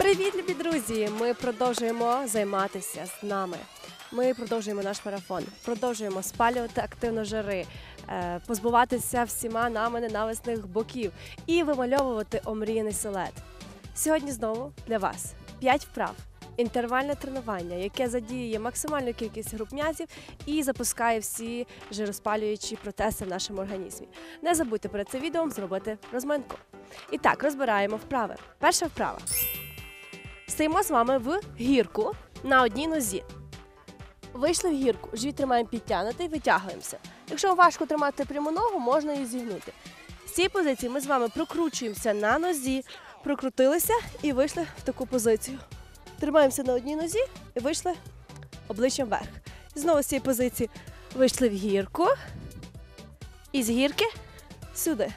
Привіт, любі друзі! Ми продовжуємо займатися з нами. Ми продовжуємо наш марафон, продовжуємо спалювати активно жири, е, позбуватися всіма нами ненависних боків і вимальовувати омріяний силует. Сьогодні знову для вас 5 вправ. Інтервальне тренування, яке задіює максимальну кількість груп м'язів і запускає всі жироспалюючі процеси в нашому організмі. Не забудьте перед цим відео зробити розминку. І так, розбираємо вправи. Перша вправа. Стоїмо з вами в гірку на одній нозі. Вийшли в гірку, живіт тримаємо підтягнутий, витягуємося. Якщо важко тримати пряму ногу, можна її зігнути. З цієї позиції ми з вами прокручуємося на нозі, прокрутилися і вийшли в таку позицію. Тримаємося на одній нозі і вийшли обличчям вверх. Знову з цієї позиції вийшли в гірку і з гірки сюди.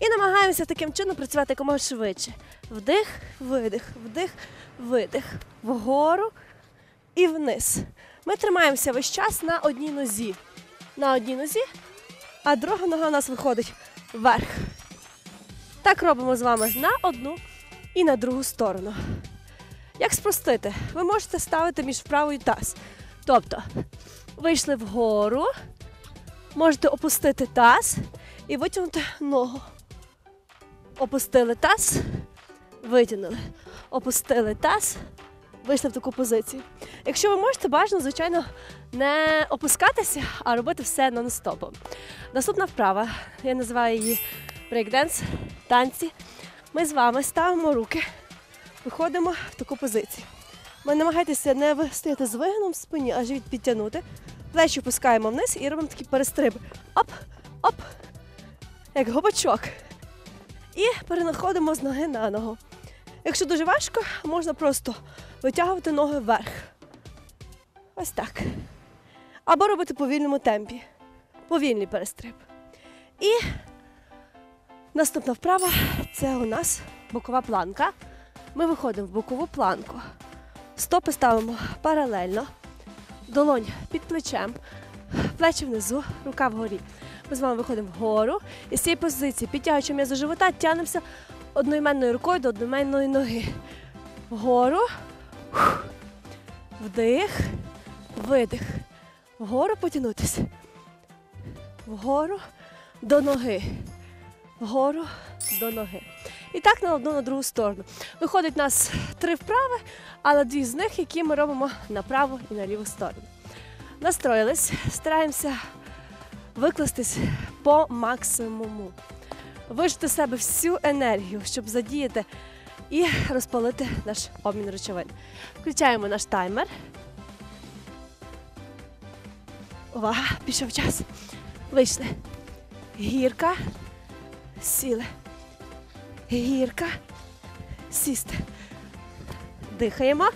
І намагаємося таким чином працювати якомога швидше. Вдих, видих, вдих, видих. Вгору і вниз. Ми тримаємося весь час на одній нозі. На одній нозі, а друга нога у нас виходить вверх. Так робимо з вами на одну і на другу сторону. Як спростити? Ви можете ставити між вправою таз. Тобто, вийшли вгору, можете опустити таз і витягнути ногу. Опустили таз, витягнули. Опустили таз, вийшли в таку позицію. Якщо ви можете, бажано, звичайно, не опускатися, а робити все нон-стопом. Наступна вправа, я називаю її брейкденс, танці. Ми з вами ставимо руки, виходимо в таку позицію. Ми намагайтеся не стояти з вигином в спині, а живіт підтягнути. Плечі опускаємо вниз і робимо такі перестриби. Оп, оп, як гобачок. І перенаходимо з ноги на ногу. Якщо дуже важко, можна просто витягувати ноги вверх. Ось так. Або робити в повільному темпі. Повільний перестриб. І наступна вправа це у нас бокова планка. Ми виходимо в бокову планку. Стопи ставимо паралельно, долонь під плечем, плечі внизу, рука вгорі. Ми з вами виходимо вгору і з цієї позиції, підтягуючи м'язо живота, тягнемося одноіменною рукою до одноіменної ноги. Вгору. Вдих, видих. Вгору потягнутися. Вгору до ноги. Вгору до ноги. І так на одну на другу сторону. Виходить у нас три вправи, але дві з них, які ми робимо на праву і на ліву сторону. Настроїлись, стараємося викластись по максимуму. Вижити з себе всю енергію, щоб задіяти і розпалити наш обмін речовин. Включаємо наш таймер. Увага, пішов час. Вийшли. Гірка. Сіли. Гірка. Сісти. Дихаємо.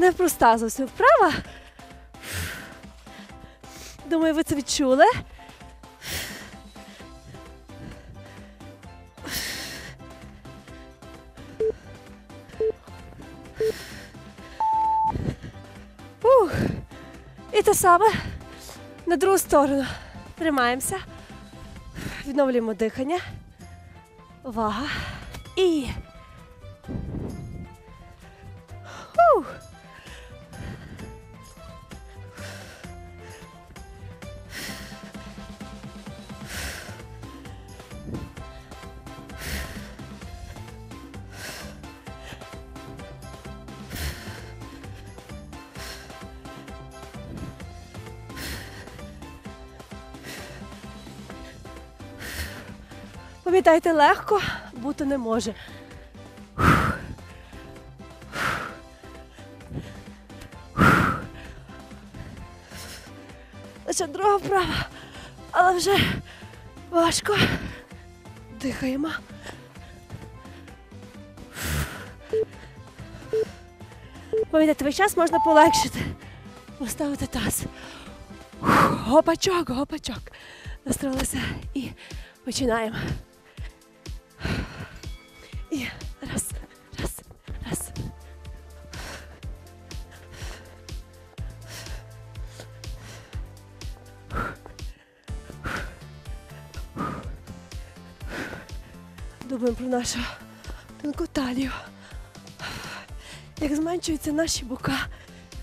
Непроста зовсім вправа. Думаю, ви це відчули. Ух. І те саме на другу сторону. Тримаємося. Відновлюємо дихання. Увага. І. Ух. Пам'ятайте, легко бути не може. Лише друга вправа, але вже важко. Дихаємо. Пам'ятайте, весь час можна полегшити. Поставити таз. Гопачок, гопачок. Настроїлися і починаємо. Думаємо про нашу тонку талію. Як зменшуються наші бока,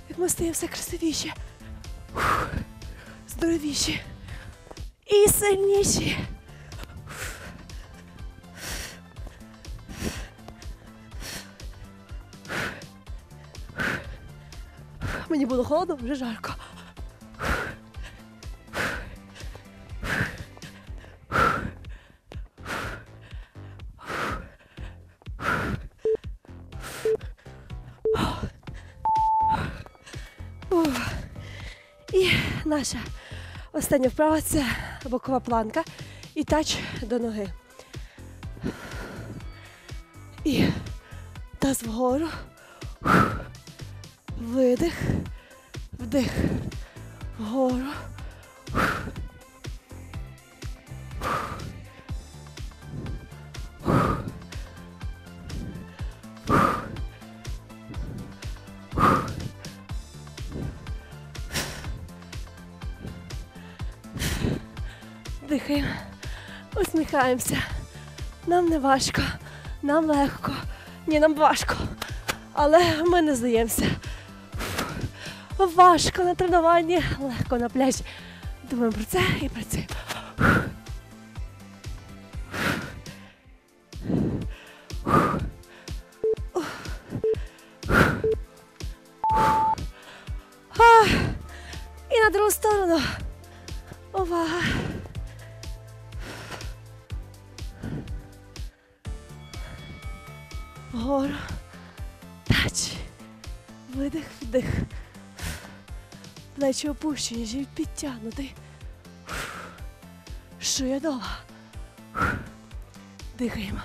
як ми стаємо все красивіші, здоровіші і сильніші. Мені було холодно, вже жарко. Наша остання вправа це бокова планка і тач до ноги. І таз вгору. Видих, вдих, вгору. Дихаємо, усміхаємося. Нам не важко, нам легко. Ні, нам важко. Але ми не здаємося. Важко на тренуванні, легко на пляжі. Думаємо про це і працюємо. І на другу сторону. Увага. Вгору. Тач. Видих, вдих. Плечі опущені, живіт підтягнутий. Шия довга. Дихаємо.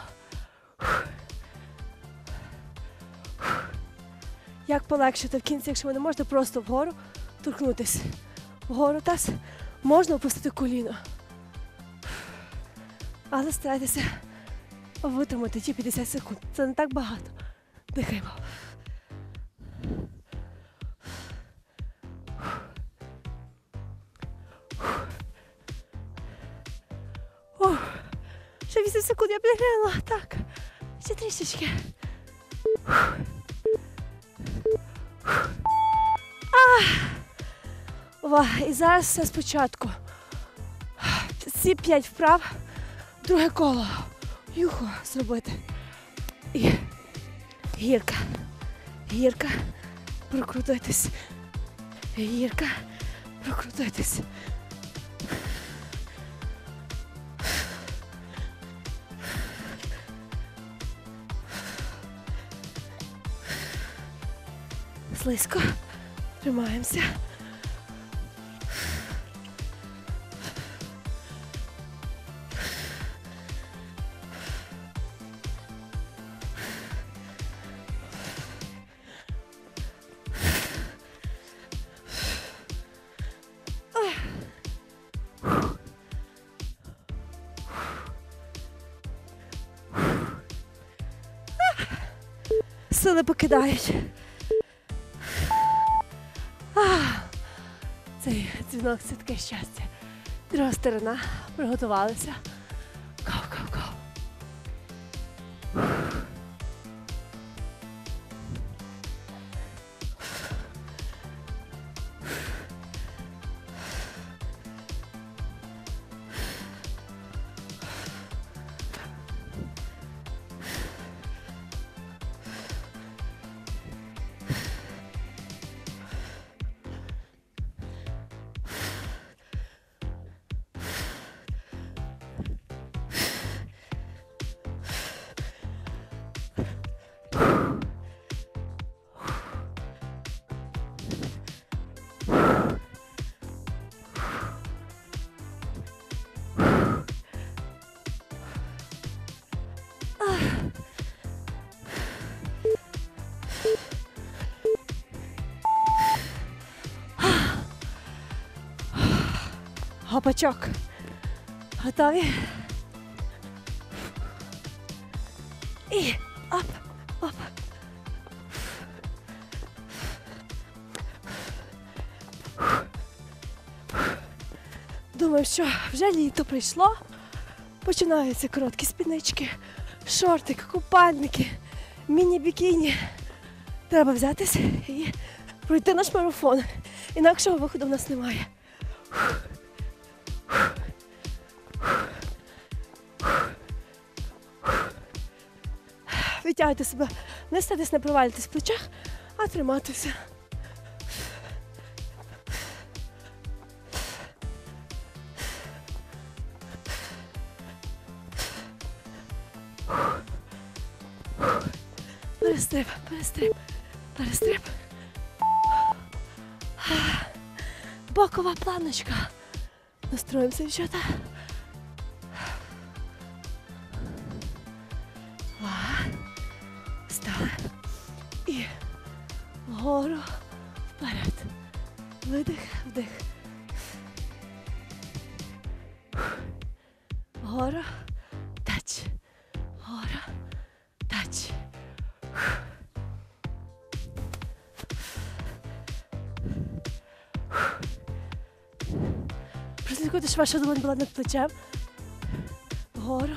Як полегшити в кінці, якщо ви не можете просто вгору торкнутися. Вгору таз можна опустити коліно. Але старайтеся витримати ті 50 секунд. Це не так багато. Дихаємо. Ще 8 секунд я підглянула. Так. Ще трішечки. Ва, і зараз все спочатку. Ці п'ять вправ, друге коло. Юхо зробити. І гірка. Гірка. Прокрутитись. Гірка. Прокрутитись. Слизько. Тримаємося. Сили покидають. Цей дзвінок це таке щастя. Друга сторона. Приготувалися. Гопачок. Готові? І оп, оп. Думаю, що вже літо прийшло. Починаються короткі спіднички, шортики, купальники, міні-бікіні. Треба взятися і пройти наш марафон. Інакшого виходу в нас немає. Витягуйте себе, не статись, не провалюйтесь в плечах, а триматися. Перестриб, перестриб, перестриб. Бокова планочка. Настроїмося, дівчата. Вгору, вперед. Видих, вдих. Вгору, тач. Вгору, тач. Прослідкуйте, щоб ваша долонь була над плечем. Вгору.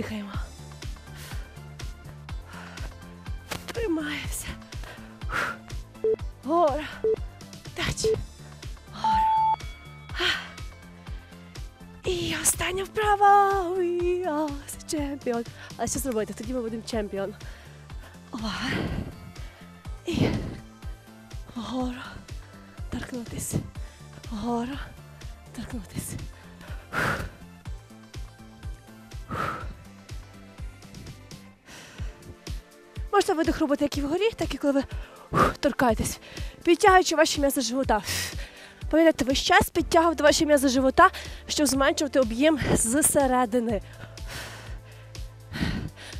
Дихаємо. Тримаємося. Гора. Тач. Гора. І остання вправа. We are champion. Але що зробити? Тоді ми будемо чемпіон. Увага. І вгору. Торкнутись. Вгору. Торкнутись. Можете видих робити як і вгорі, так і коли ви ух, торкаєтесь, підтягуючи ваші м'язи живота. Пам'ятайте, весь час підтягувати ваші м'язи живота, щоб зменшувати об'єм зсередини.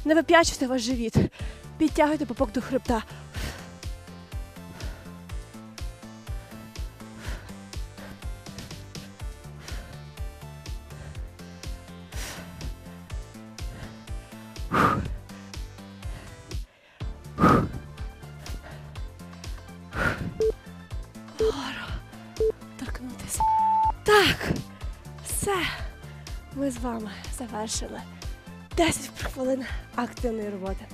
Не вип'ячуйте ваш живіт. Підтягуйте попок до хребта. Вами завершили 10 хвилин активної роботи.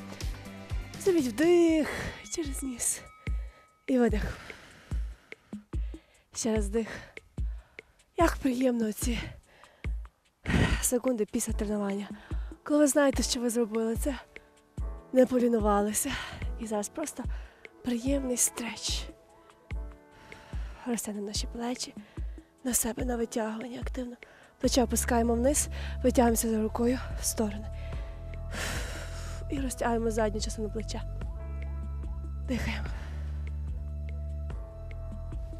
Зробіть вдих через ніс. І видих. Ще раз вдих. Як приємно ці секунди після тренування. Коли ви знаєте, що ви зробили це, не полінувалися. І зараз просто приємний стреч. Розтягнемо наші плечі на себе на витягування активно. Плече опускаємо вниз, витягуємося за рукою в сторони. І розтягуємо задню частину плеча. Дихаємо.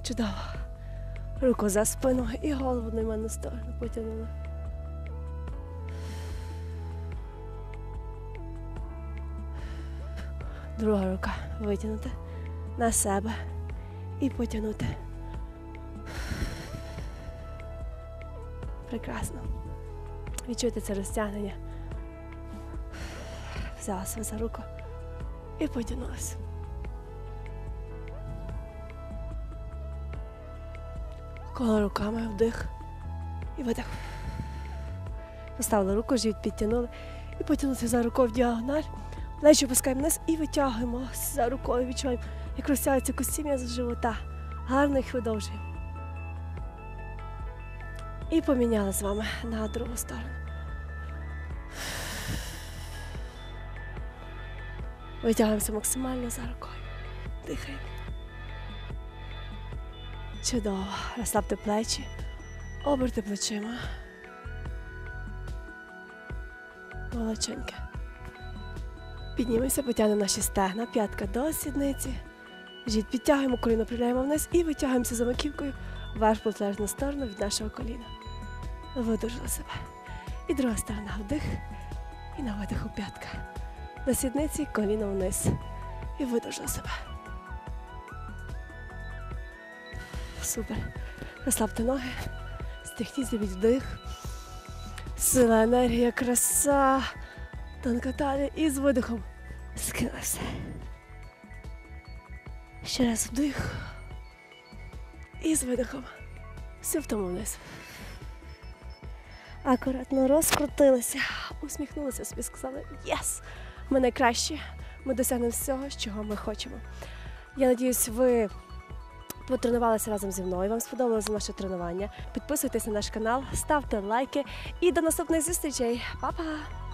Чудово. Руку за спину і голову на мене сторону потягнули. Друга рука витягнути на себе і потягнути. Прекрасно. Відчуйте це розтягнення. Взяла себе за руку і потягнулася. Коло руками вдих і видих. Поставили руку, живіт підтягнули і потягнулися за рукою в діагональ. Плечі опускаємо вниз і витягуємо за рукою. Відчуваємо, як розтягуються кості м'язи живота. Гарно їх видовжуємо. І поміняли з вами на другу сторону. Витягуємося максимально за рукою. Дихаємо. Чудово. Розслабте плечі, оберте плечима. Молодченьке. Піднімемося, потягнемо наші стегна, п'ятка до сідниці. Жіт підтягуємо, коліно приляємо вниз і витягуємося за маківкою вверх протилежну сторону від нашого коліна. Видержали себе. І друга сторона вдих. І на видиху п'ятка. На сідниці коліно вниз. І видовжили себе. Супер. Розслабте ноги. Стряхніть зробіть вдих. Сила, енергія, краса. Тонка талія. І з видихом. Скинули все. Ще раз вдих. І з видихом. Все втому вниз. Акуратно розкрутилися, усміхнулися собі, сказали Єс! Ми найкращі, ми досягнемо всього, чого ми хочемо. Я надіюсь, ви потренувалися разом зі мною. Вам сподобалося наше тренування. Підписуйтесь на наш канал, ставте лайки і до наступних зустрічей. Па-па!